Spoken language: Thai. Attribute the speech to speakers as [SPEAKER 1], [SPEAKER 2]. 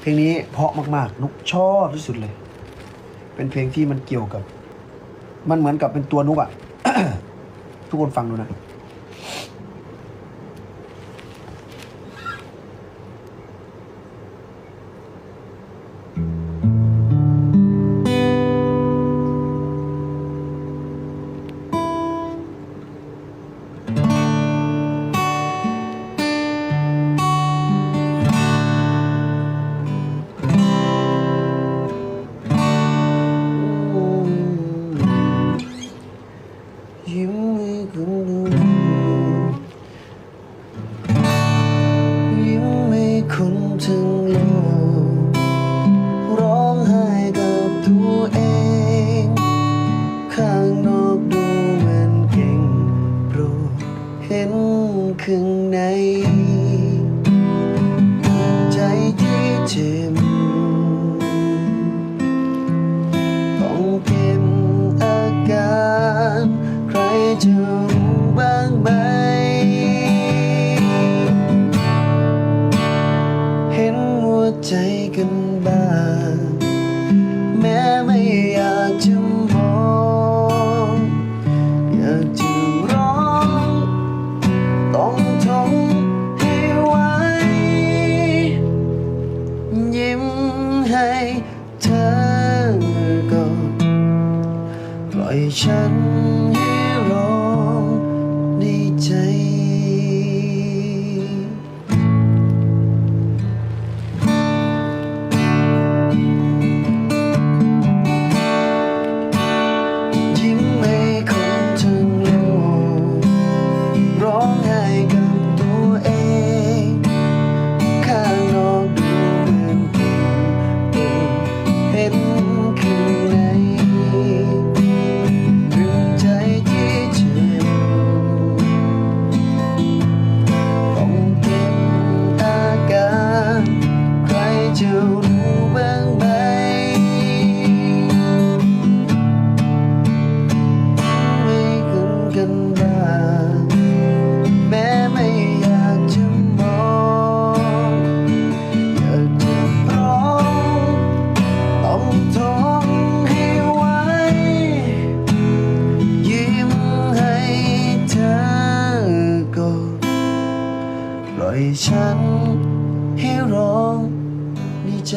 [SPEAKER 1] เพลงนี้เพราะมากๆ นุกชอบที่สุดเลย เป็นเพลงที่มันเกี่ยวกับ มันเหมือนกับเป็นตัวนุกอะ ทุกคนฟังดูนะ ยิ้มให้คุณดูยิ้มให้คนทั้งโลกร้องไห้กับตัวเอง ข้างนอกดูเหมือนเก่งโปรดเห็นข้างใน ใจที่เจ็บ ใจกันบ้างแม้ไม่อยากจะมองอยากจะร้องต้องทนให้ไหวยิ้มให้เธอก่อนปล่อยฉันให้ร้องในใจ ล่อยฉันให้ร้องในใจ